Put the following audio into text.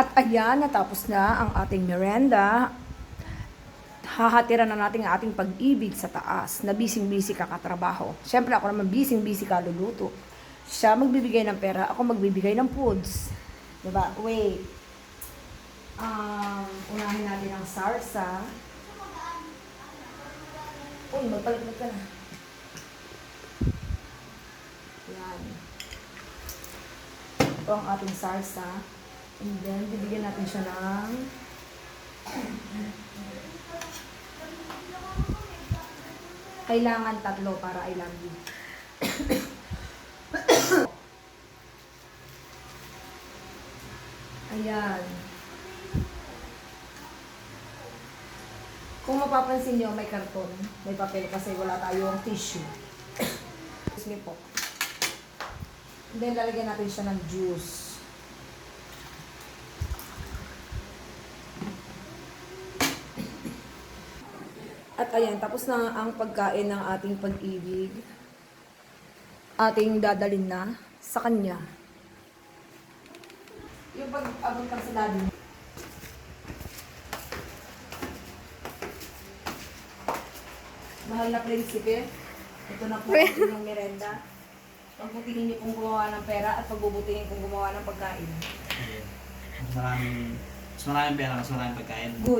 At ayan, natapos na ang ating merenda. Hahatiran na natin ang ating pag-ibig sa taas na bising-busy kakatrabaho. Siyempre ako naman bising-busy kaluluto. Siya magbibigay ng pera, ako magbibigay ng foods. Diba? Wait. Um, unahin natin ang sarsa. Uy, magpalit ka na. Yan. Ito ang ating salsa. And then, bibigyan natin siya ng kailangan tatlo para I love you. Ayan. Kung mapapansin nyo, may karton, may papel kasi wala tayong tissue. Excuse me po. And then, lalagyan natin siya ng juice. At ayan, tapos na ang pagkain ng ating pag-ibig. Ating dadalin na sa kanya. Yung pag-abot ka sa daddy. Mahal na prinsipe, ito na po ang merenda. Pagbutihin niyo pong gumawa ng pera at pagbubutihin pong gumawa ng pagkain. Mas maraming, mas maraming pera, mas maraming pagkain. Good.